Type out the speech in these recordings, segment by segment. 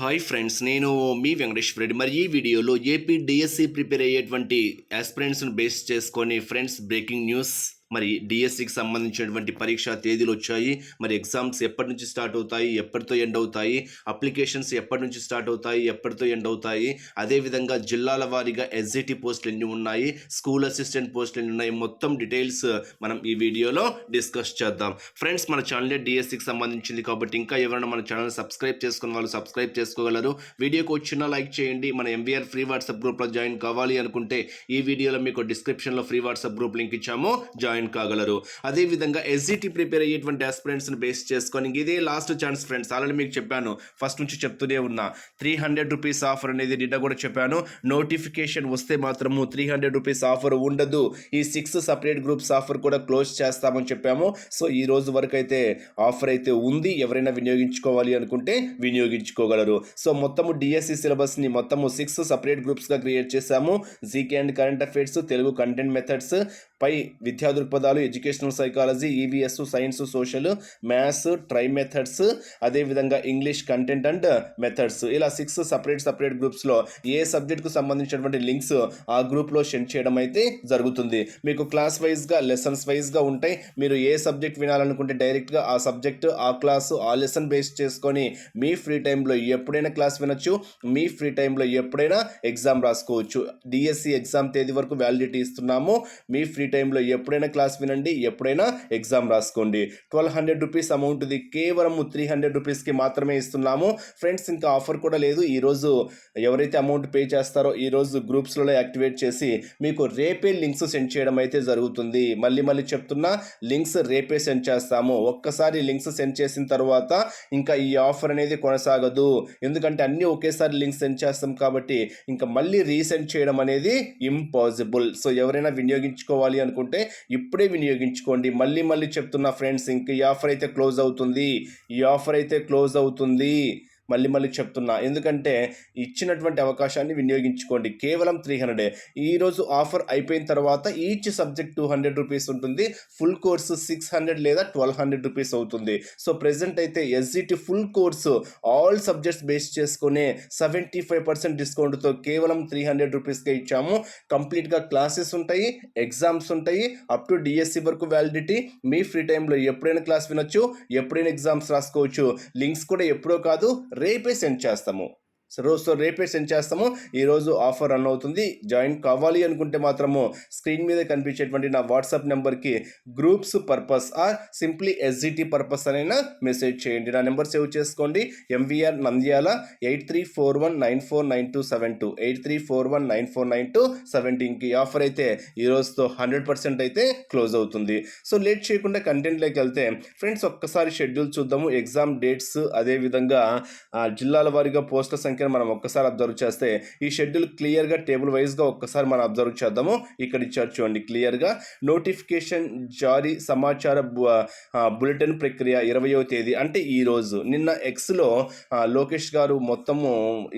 Hi friends నేను మీ వెంకటేశ్వర రెడ్డి. మరి ఈ వీడియోలో ఏపీ డిఎస్సి ప్రిపేర్ అయ్యేటువంటి ఆస్పిరెంట్స్ను బేస్ చేసుకొని ఫ్రెండ్స్ బ్రేకింగ్ న్యూస్ మరి డిఎస్సికి సంబంధించినటువంటి పరీక్షా తేదీలు వచ్చాయి. మరి ఎగ్జామ్స్ ఎప్పటి నుంచి స్టార్ట్ అవుతాయి? ఎప్పటితో ఎండ్ అవుతాయి? అప్లికేషన్స్ ఎప్పటి నుంచి స్టార్ట్ అవుతాయి? ఎప్పటితో ఎండ్ అవుతాయి? అదేవిధంగా జిల్లాల వారీగా ఎస్జిటి పోస్టులు ఎన్ని ఉన్నాయి? స్కూల్ అసిస్టెంట్ పోస్టులు ఎన్ని ఉన్నాయి? మొత్తం డీటెయిల్స్ మనం ఈ వీడియోలో డిస్కస్ చేద్దాం. ఫ్రెండ్స్ మన ఛానలే డిఎస్సికి సంబంధించింది కాబట్టి ఇంకా ఎవరైనా మన ఛానల్ సబ్స్క్రైబ్ చేసుకున్న వాళ్ళు సబ్స్క్రైబ్ చేసుకోగలరు. వీడియోకి వచ్చిన లైక్ చేయండి. మన ఎంబీఆర్ ఫ్రీ వాట్సాప్ గ్రూప్లో జాయిన్ కావాలి అనుకుంటే ఈ వీడియోలో మీకు డిస్క్రిప్షన్లో ఫ్రీ వాట్సాప్ గ్రూప్ లింక్ ఇచ్చాము. జాయిన్ కాగలరు. అదేవిధంగా ఎస్జిటి ప్రిపేర్ అయ్యేటువంటి ఆస్పిరెంట్స్ని బేస్ చేసుకొని ఇదే లాస్ట్ ఛాన్స్ ఫ్రెండ్స్ ఆల్రెడీ మీకు చెప్పాను. ఫస్ట్ నుంచి చెప్తూనే ఉన్నా. త్రీ హండ్రెడ్ రూపీస్ ఆఫర్ అనేది నిన్న కూడా చెప్పాను. నోటిఫికేషన్ వస్తే మాత్రము త్రీ హండ్రెడ్ రూపీస్ ఆఫర్ ఉండదు. ఈ సిక్స్ సపరేట్ గ్రూప్స్ ఆఫర్ కూడా క్లోజ్ చేస్తామని చెప్పాము. సో ఈ రోజు వరకు అయితే ఆఫర్ అయితే ఉంది. ఎవరైనా వినియోగించుకోవాలి అనుకుంటే వినియోగించుకోగలరు. సో మొత్తము డిఎస్సి సిలబస్ని మొత్తము సిక్స్ సపరేట్ గ్రూప్స్గా క్రియేట్ చేశాము. GK and current affairs Telugu content methods పై విద్యా దృక్పథాలు educational psychology EVS science social maths tri methods అదేవిధంగా ఇంగ్లీష్ కంటెంట్ అండ్ మెథడ్స్. ఇలా సిక్స్ సపరేట్ సపరేట్ గ్రూప్స్లో ఏ సబ్జెక్ట్కు సంబంధించినటువంటి లింక్స్ ఆ గ్రూప్లో సెండ్ చేయడం అయితే జరుగుతుంది. మీకు క్లాస్ వైజ్గా లెసన్స్ వైజ్గా ఉంటాయి. మీరు ఏ సబ్జెక్ట్ వినాలనుకుంటే డైరెక్ట్గా ఆ సబ్జెక్ట్ ఆ క్లాసు ఆ లెసన్ బేస్ చేసుకొని మీ ఫ్రీ టైంలో ఎప్పుడైనా క్లాస్ వినొచ్చు. మీ ఫ్రీ టైంలో ఎప్పుడైనా ఎగ్జామ్ రాసుకోవచ్చు. డిఎస్సి ఎగ్జామ్ తేదీ వరకు వ్యాలిడిటీ ఇస్తున్నాము. మీ ఫ్రీ టైంలో ఎప్పుడైనా క్లాస్ వినండి ఎప్పుడైనా ఎగ్జామ్ రాసుకోండి. ట్వెల్వ్ హండ్రెడ్ రూపీస్ అమౌంట్ ఇది కేవలం త్రీ హండ్రెడ్ రూపీస్కి మాత్రమే ఇస్తున్నాము. ఫ్రెండ్స్ ఇంకా ఆఫర్ కూడా లేదు. ఈరోజు ఎవరైతే అమౌంట్ పే చేస్తారో ఈరోజు గ్రూప్స్లలో యాక్టివేట్ చేసి మీకు రేపే లింక్స్ సెండ్ చేయడం అయితే జరుగుతుంది. మళ్ళీ మళ్ళీ చెప్తున్నా లింక్స్ రేపే సెండ్ చేస్తాము. ఒక్కసారి లింక్స్ సెండ్ చేసిన తర్వాత ఇంకా ఈ ఆఫర్ అనేది కొనసాగదు. ఎందుకంటే అన్నీ ఒకేసారి లింక్స్ సెండ్ చేస్తాం కాబట్టి ఇంకా మళ్ళీ రీసెండ్ చేయడం అనేది ఇంపాసిబుల్. సో ఎవరైనా వినియోగించుకోవాలి అనుకుంటే ఇప్పుడే వినియోగించుకోండి. మళ్ళీ మళ్ళీ చెప్తున్నా ఫ్రెండ్స్ ఇంక ఈ ఆఫర్ అయితే క్లోజ్ అవుతుంది. ఈ ఆఫర్ అయితే క్లోజ్ అవుతుంది. మళ్ళీ మళ్ళీ చెప్తున్నా. ఎందుకంటే ఇచ్చినటువంటి అవకాశాన్ని వినియోగించుకోండి. కేవలం త్రీ హండ్రెడే ఈరోజు ఆఫర్ అయిపోయిన తర్వాత each subject two hundred rupees ఉంటుంది. ఫుల్ కోర్సు సిక్స్ హండ్రెడ్ లేదా ట్వెల్వ్ హండ్రెడ్ రూపీస్ అవుతుంది. సో ప్రెసెంట్ అయితే SGT full course all subjects base చేసుకునే సెవెంటీ ఫైవ్ పర్సెంట్ డిస్కౌంట్తో కేవలం త్రీ హండ్రెడ్ రూపీస్కే ఇచ్చాము. కంప్లీట్గా క్లాసెస్ ఉంటాయి ఎగ్జామ్స్ ఉంటాయి అప్ టు డిఎస్సి వరకు వ్యాలిడిటీ మీ ఫ్రీ టైంలో ఎప్పుడైనా క్లాస్ వినొచ్చు ఎప్పుడైనా ఎగ్జామ్స్ రాసుకోవచ్చు. లింక్స్ కూడా ఎప్పుడో కాదు రేపే సెండ్ చేస్తాము. సో రోజుతో రేపే సెండ్ చేస్తాము. ఈరోజు ఆఫర్ రన్ అవుతుంది. జాయిన్ కావాలి అనుకుంటే మాత్రము స్క్రీన్ మీద కనిపించేటువంటి నా వాట్సాప్ నెంబర్కి groups purpose or simply SGT purpose అనైనా message చేయండి. నా నెంబర్ సేవ్ చేసుకోండి. MVR Nandyala eight three four one nine four nine two seven two. Eight three four one nine four nine two సెవెంటీన్కి offer అయితే ఈ రోజుతో hundred percent అయితే close అవుతుంది. So late చేయకుండా కంటెంట్లోకి వెళ్తే ఫ్రెండ్స్ ఒక్కసారి షెడ్యూల్ చూద్దాము. ఎగ్జామ్ డేట్స్ అదేవిధంగా ఆ, జిల్లాల వారీగా పోస్టుల సంఖ్యను మనం ఒక్కసారి అబ్జర్వ్ చేస్తే ఈ షెడ్యూల్ క్లియర్గా టేబుల్ వైజ్గా ఒక్కసారి మనం అబ్జర్వ్ చేద్దాము. ఇక్కడ ఇచ్చారు చూడండి క్లియర్గా. నోటిఫికేషన్ జారీ సమాచార బులెటిన్ ప్రక్రియ ఇరవయో తేదీ అంటే ఈ రోజు. నిన్న ఎక్స్లో లోకేష్ గారు మొత్తము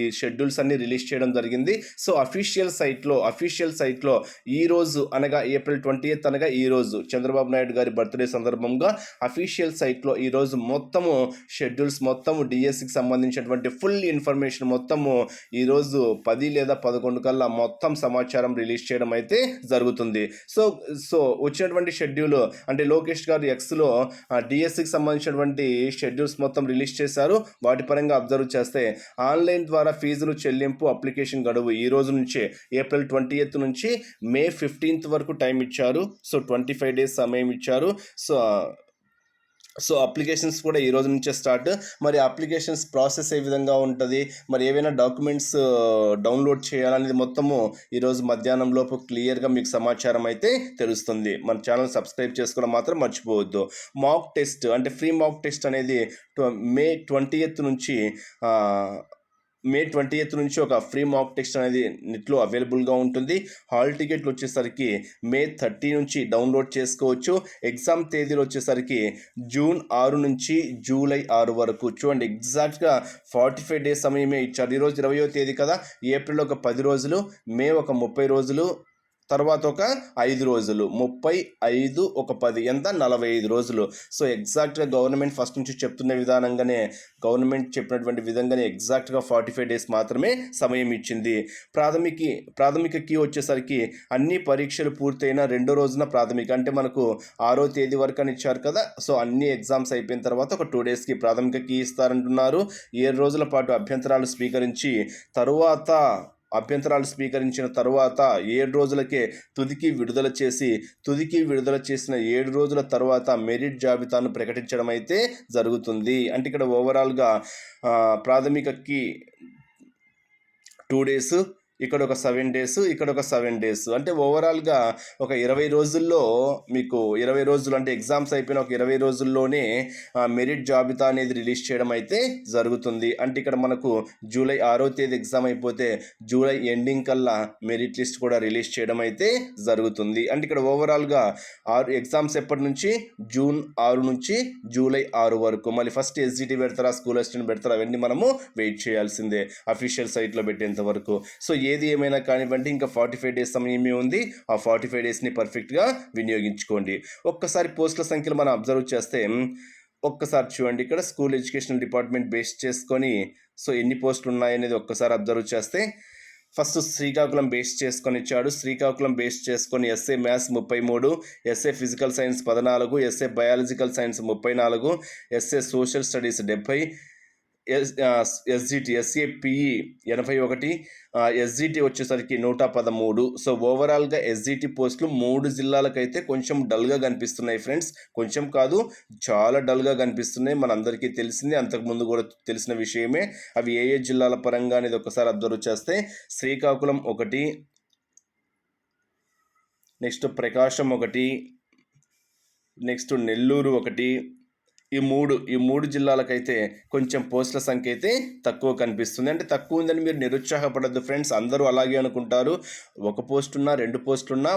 ఈ షెడ్యూల్స్ అన్ని రిలీజ్ చేయడం జరిగింది. సో అఫీషియల్ సైట్లో అఫీషియల్ సైట్లో ఈ రోజు అనగా ఏప్రిల్ ట్వంటీ అనగా ఈ రోజు చంద్రబాబు నాయుడు గారి బర్త్డే సందర్భంగా అఫీషియల్ సైట్లో ఈ రోజు మొత్తము షెడ్యూల్స్ మొత్తము డిఎస్సికి సంబంధించినటువంటి ఫుల్ ఇన్ఫర్మేషన్ మొత్తము ఈరోజు పది లేదా పదకొండు కల్లా మొత్తం సమాచారం రిలీజ్ చేయడం అయితే జరుగుతుంది. సో సో వచ్చినటువంటి షెడ్యూల్ అంటే లోకేష్ గారు ఎక్స్లో డిఎస్సికి సంబంధించినటువంటి షెడ్యూల్స్ మొత్తం రిలీజ్ చేశారు. వాటి పరంగా అబ్జర్వ్ చేస్తే ఆన్లైన్ ద్వారా ఫీజులు చెల్లింపు అప్లికేషన్ గడువు ఈ రోజు నుంచే ఏప్రిల్ ట్వంటీ ఎయిత్ నుంచి మే ఫిఫ్టీన్త్ వరకు టైం ఇచ్చారు. సో ట్వంటీ ఫైవ్ డేస్ సమయం ఇచ్చారు. సో సో అప్లికేషన్స్ కూడా ఈ రోజు నుంచే స్టార్ట్. మరి అప్లికేషన్స్ ప్రాసెస్ ఏ విధంగా ఉంటుంది? మరి ఏవైనా డాక్యుమెంట్స్ డౌన్లోడ్ చేయాలనేది మొత్తము ఈరోజు మధ్యాహ్నం లోపు క్లియర్గా మీకు సమాచారం అయితే తెలుస్తుంది. మన ఛానల్ సబ్స్క్రైబ్ చేసుకోవడం మాత్రం మర్చిపోవద్దు. మాక్ టెస్ట్ అంటే ఫ్రీ మాక్ టెస్ట్ అనేది మే ట్వంటీ నుంచి మే ట్వంటీ ఎయిత్ నుంచి ఒక ఫ్రీ మాక్ టెస్ట్ అనేది నెట్లో అవైలబుల్గా ఉంటుంది. హాల్ టికెట్లు వచ్చేసరికి మే థర్టీ నుంచి డౌన్లోడ్ చేసుకోవచ్చు. ఎగ్జామ్ తేదీలు వచ్చేసరికి జూన్ ఆరు నుంచి జూలై ఆరు వరకు. చూడండి ఎగ్జాక్ట్గా ఫార్టీ ఫైవ్ డేస్ సమయమే ఇచ్చారు. ఈరోజు ఇరవయో తేదీ కదా ఏప్రిల్ ఒక పది రోజులు మే ఒక ముప్పై రోజులు తర్వాత ఒక ఐదు రోజులు ముప్పై ఐదు ఒక పది ఎంత? నలభై ఐదు రోజులు. సో ఎగ్జాక్ట్గా గవర్నమెంట్ ఫస్ట్ నుంచి చెప్తున్న విధానంగానే గవర్నమెంట్ చెప్పినటువంటి విధంగానే ఎగ్జాక్ట్గా ఫార్టీ ఫైవ్ డేస్ మాత్రమే సమయం ఇచ్చింది. ప్రాథమిక ప్రాథమిక కీ వచ్చేసరికి అన్ని పరీక్షలు పూర్తయిన రెండో రోజున ప్రాథమిక అంటే మనకు ఆరో తేదీ వరకు అని ఇచ్చారు కదా సో అన్ని ఎగ్జామ్స్ అయిపోయిన తర్వాత ఒక టూ డేస్కి ప్రాథమిక కీ ఇస్తారంటున్నారు. ఏడు రోజుల పాటు అభ్యంతరాలు స్వీకరించి తరువాత అభ్యంతరాలు స్వీకరించిన తరువాత ఏడు రోజులకే తుదికి విడుదల చేసి తుదికి విడుదల చేసిన ఏడు రోజుల తర్వాత మెరిట్ జాబితాను ప్రకటించడం అయితే జరుగుతుంది. అంటే ఇక్కడ ఓవరాల్గా ప్రాథమిక ప్రాథమికకి టూ డేస్ ఇక్కడ ఒక సెవెన్ డేస్ ఇక్కడ ఒక సెవెన్ డేస్ అంటే ఓవరాల్గా ఒక ఇరవై రోజుల్లో మీకు ఇరవై రోజులు అంటే ఎగ్జామ్స్ అయిపోయిన ఒక ఇరవై రోజుల్లోనే మెరిట్ జాబితా అనేది రిలీజ్ చేయడం అయితే జరుగుతుంది. అంటే ఇక్కడ మనకు జూలై ఆరో తేదీ ఎగ్జామ్ అయిపోతే జూలై ఎండింగ్ కల్లా మెరిట్ లిస్ట్ కూడా రిలీజ్ చేయడం అయితే జరుగుతుంది. అంటే ఇక్కడ ఓవరాల్గా ఆరు ఎగ్జామ్స్ ఎప్పటి నుంచి? జూన్ ఆరు నుంచి జూలై ఆరు వరకు. మళ్ళీ ఫస్ట్ ఎస్జిటి పెడతారా స్కూల్ అసిస్టెంట్ పెడతారా అవన్నీ మనము వెయిట్ చేయాల్సిందే అఫీషియల్ సైట్లో పెట్టేంత వరకు. సో ఏది ఏమైనా కానివ్వండి ఇంకా ఫార్టీ ఫైవ్ డేస్ సమయమే ఉంది ఆ ఫార్టీ ఫైవ్ డేస్ని పర్ఫెక్ట్గా వినియోగించుకోండి. ఒక్కసారి పోస్టుల సంఖ్యలు మనం అబ్జర్వ్ చేస్తే ఒక్కసారి చూడండి ఇక్కడ స్కూల్ ఎడ్యుకేషనల్ డిపార్ట్మెంట్ బేస్ చేసుకొని సో ఎన్ని పోస్టులు ఉన్నాయనేది ఒక్కసారి అబ్జర్వ్ చేస్తే ఫస్ట్ శ్రీకాకుళం బేస్ చేసుకొని ఇచ్చాడు. శ్రీకాకుళం బేస్ చేసుకొని ఎస్ఏ మ్యాథ్స్ ముప్పై మూడు ఎస్ఏ ఫిజికల్ సైన్స్ పద్నాలుగు ఎస్ఏ బయాలజికల్ సైన్స్ ముప్పై నాలుగు ఎస్ఏ సోషల్ స్టడీస్ డెబ్భై ఎస్ ఎస్జిటి ఎస్ఏపిఈ ఎనభై ఒకటి ఎస్జిటి వచ్చేసరికి నూట పదమూడు. సో ఓవరాల్గా ఎస్జిటి పోస్టులు మూడు జిల్లాలకైతే కొంచెం డల్గా కనిపిస్తున్నాయి ఫ్రెండ్స్. కొంచెం కాదు చాలా డల్గా కనిపిస్తున్నాయి. మనందరికీ తెలిసింది అంతకుముందు కూడా తెలిసిన విషయమే. అవి ఏ ఏ జిల్లాల పరంగా అనేది ఒకసారి అబ్జర్వ్ చేస్తే శ్రీకాకుళం ఒకటి నెక్స్ట్ ప్రకాశం ఒకటి నెక్స్ట్ నెల్లూరు ఒకటి ఈ మూడు ఈ మూడు జిల్లాలకైతే కొంచెం పోస్టుల సంఖ్య అయితే తక్కువ కనిపిస్తుంది. అంటే తక్కువ ఉందని మీరు నిరుత్సాహపడద్దు ఫ్రెండ్స్. అందరూ అలాగే అనుకుంటారు. ఒక పోస్ట్ ఉన్నా రెండు పోస్టున్నా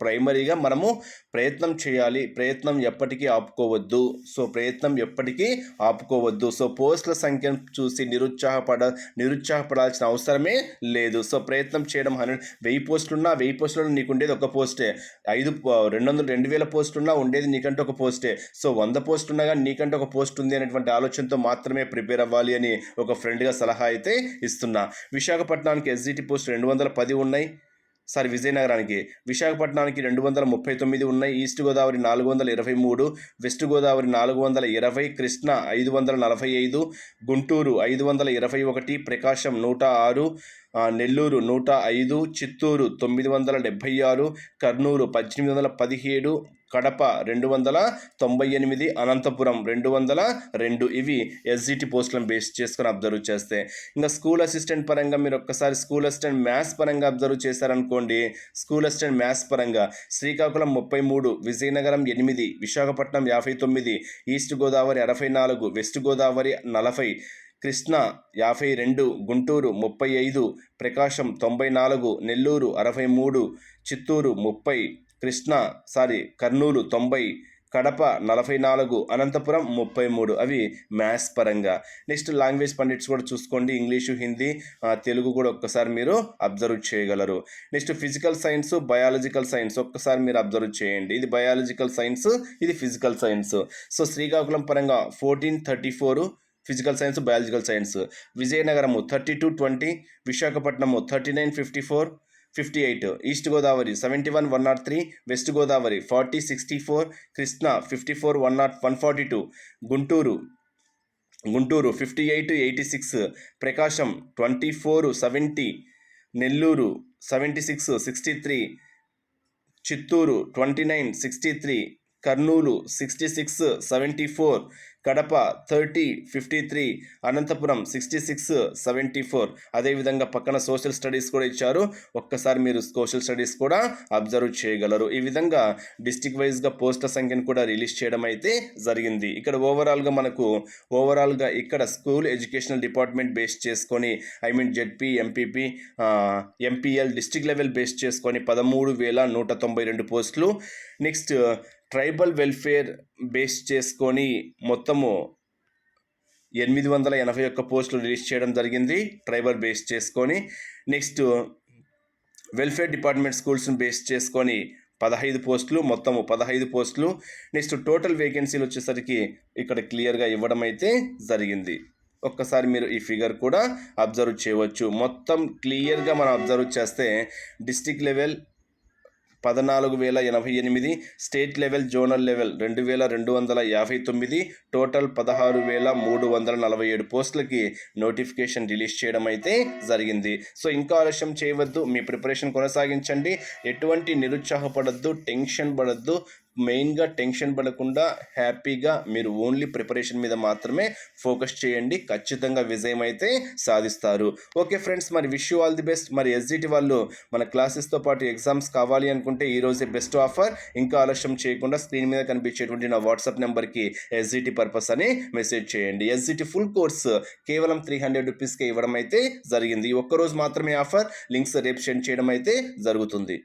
ప్రైమరీగా మనము ప్రయత్నం చేయాలి. ప్రయత్నం ఎప్పటికీ ఆపుకోవద్దు. సో ప్రయత్నం ఎప్పటికీ ఆపుకోవద్దు. సో పోస్టుల సంఖ్యను చూసి నిరుత్సాహపడ నిరుత్సాహపడాల్సిన అవసరమే లేదు. సో ప్రయత్నం చేయడం హండ్రెడ్ వెయ్యి పోస్టులున్నా వెయ్యి పోస్టులు నీకు ఉండేది ఒక పోస్టే. ఐదు రెండు వందలు రెండు వేల పోస్టులున్నా ఉండేది నీకంటే ఒక పోస్టే. సో వంద పోస్టులు ఉన్నా కానీ నీకంటే ఒక పోస్ట్ ఉంది అనేటువంటి ఆలోచనతో మాత్రమే ప్రిపేర్ అవ్వాలి అని ఒక ఫ్రెండ్గా సలహా అయితే ఇస్తున్నా. విశాఖపట్నానికి ఎస్జిటి పోస్ట్ రెండు వందల పది ఉన్నాయి. సారీ విజయనగరానికి. విశాఖపట్నానికి రెండు వందల ముప్పై తొమ్మిది ఉన్నాయి. ఈస్ట్ గోదావరి నాలుగు వందల ఇరవై మూడు వెస్ట్ గోదావరి నాలుగు వందల ఇరవై కృష్ణ ఐదు వందల నలభై ఐదు గుంటూరు ఐదు వందల ఇరవై ఒకటి ప్రకాశం నూట ఆరు నెల్లూరు నూట ఐదు చిత్తూరు తొమ్మిది వందల డెబ్భై ఆరు కర్నూలు పద్దెనిమిది వందల పదిహేడు కడప రెండు వందల తొంభై ఎనిమిది అనంతపురం రెండు వందల రెండు. ఇవి ఎస్జిటి పోస్టులను బేస్ చేసుకొని అబ్జర్వ్ చేస్తే. ఇంకా స్కూల్ అసిస్టెంట్ పరంగా మీరు ఒక్కసారి స్కూల్ అసిస్టెంట్ మ్యాథ్స్ పరంగా అబ్జర్వ్ చేశారనుకోండి స్కూల్ అసిస్టెంట్ మ్యాథ్స్ పరంగా శ్రీకాకుళం ముప్పై మూడు విజయనగరం ఎనిమిది విశాఖపట్నం యాభై తొమ్మిది ఈస్ట్ గోదావరి అరవై నాలుగు వెస్ట్ గోదావరి నలభై కృష్ణ యాభై రెండు గుంటూరు ముప్పై ఐదు ప్రకాశం తొంభై నాలుగు నెల్లూరు అరవై మూడు చిత్తూరు ముప్పై కృష్ణ సారీ కర్నూలు తొంభై కడప నలభై నాలుగు అనంతపురం ముప్పై మూడు. అవి మ్యాథ్స్ పరంగా. నెక్స్ట్ లాంగ్వేజ్ పండిట్స్ కూడా చూసుకోండి. ఇంగ్లీషు హిందీ తెలుగు కూడా ఒక్కసారి మీరు అబ్జర్వ్ చేయగలరు. Next physical science biological science ఒక్కసారి మీరు అబ్జర్వ్ చేయండి. ఇది బయాలజికల్ సైన్స్ ఇది ఫిజికల్ సైన్స్. సో శ్రీకాకుళం పరంగా fourteen thirty four physical science biological science. Vizianagaram thirty two twenty Visakhapatnam thirty nine fifty four fifty eight. East Godavari seventy one one nought three west Godavari forty sixty four Krishna fifty four one nought one forty two. Guntur Guntur fifty eight eighty six Prakasam twenty four seventy Nellore seventy six sixty three Chittoor twenty nine sixty three Kurnool sixty six seventy four Kadapa thirty fifty three Anantapur sixty six seventy four అదేవిధంగా పక్కన social studies కూడా ఇచ్చారు. ఒక్కసారి మీరు social studies కూడా observe చేయగలరు. ఈ విధంగా డిస్టిక్ వైజ్గా పోస్టుల సంఖ్యను కూడా రిలీజ్ చేయడం అయితే జరిగింది. ఇక్కడ ఓవరాల్గా మనకు ఓవరాల్గా ఇక్కడ స్కూల్ ఎడ్యుకేషనల్ డిపార్ట్మెంట్ బేస్ చేసుకొని I mean ZP MPP MPL district level base చేసుకొని పదమూడు వేల నూట తొంభై రెండు పోస్టులు నెక్స్ట్ ట్రైబల్ వెల్ఫేర్ బేస్ చేసుకొని మొత్తము ఎనిమిది వందల ఎనభై ఒక్క పోస్టులు రిలీజ్ చేయడం జరిగింది. ట్రైబల్ బేస్ చేసుకొని నెక్స్ట్ వెల్ఫేర్ డిపార్ట్మెంట్ స్కూల్స్ని బేస్ చేసుకొని పదహైదు పోస్టులు మొత్తము పదహైదు పోస్టులు. నెక్స్ట్ టోటల్ వేకెన్సీలు వచ్చేసరికి ఇక్కడ క్లియర్గా ఇవ్వడం అయితే జరిగింది. ఒక్కసారి మీరు ఈ ఫిగర్ కూడా అబ్జర్వ్ చేయవచ్చు. మొత్తం క్లియర్గా మనం అబ్జర్వ్ చేస్తే డిస్టిక్ లెవెల్ పద్నాలుగు వేల ఎనభై ఎనిమిది స్టేట్ లెవెల్ జోనల్ లెవెల్ రెండు వేల రెండు వందల యాభై తొమ్మిది టోటల్ పదహారు వేల మూడు వందల నలభై ఏడు పోస్టులకి నోటిఫికేషన్ రిలీజ్ చేయడం అయితే జరిగింది. సో ఇంకా ఆలస్యం చేయవద్దు మీ ప్రిపరేషన్ కొనసాగించండి. ఎటువంటి నిరుత్సాహపడద్దు టెన్షన్ పడద్దు మెయిన్గా టెన్షన్ పడకుండా హ్యాపీగా మీరు ఓన్లీ ప్రిపరేషన్ మీద మాత్రమే ఫోకస్ చేయండి. ఖచ్చితంగా విజయం అయితే సాధిస్తారు. ఓకే ఫ్రెండ్స్ మరి wish you all the best. మరి ఎస్జిటి వాళ్ళు మన క్లాసెస్తో పాటు ఎగ్జామ్స్ కావాలి అనుకుంటే ఈరోజే బెస్ట్ ఆఫర్. ఇంకా ఆలస్యం చేయకుండా స్క్రీన్ మీద కనిపించేటువంటి నా వాట్సాప్ నెంబర్కి ఎస్జిటి పర్పస్ అని మెసేజ్ చేయండి. ఎస్జిటి ఫుల్ కోర్స్ కేవలం త్రీ హండ్రెడ్ రూపీస్కి ఇవ్వడం అయితే జరిగింది ఒక్కరోజు మాత్రమే ఆఫర్. లింక్స్ రేపు సెండ్ చేయడం అయితే జరుగుతుంది.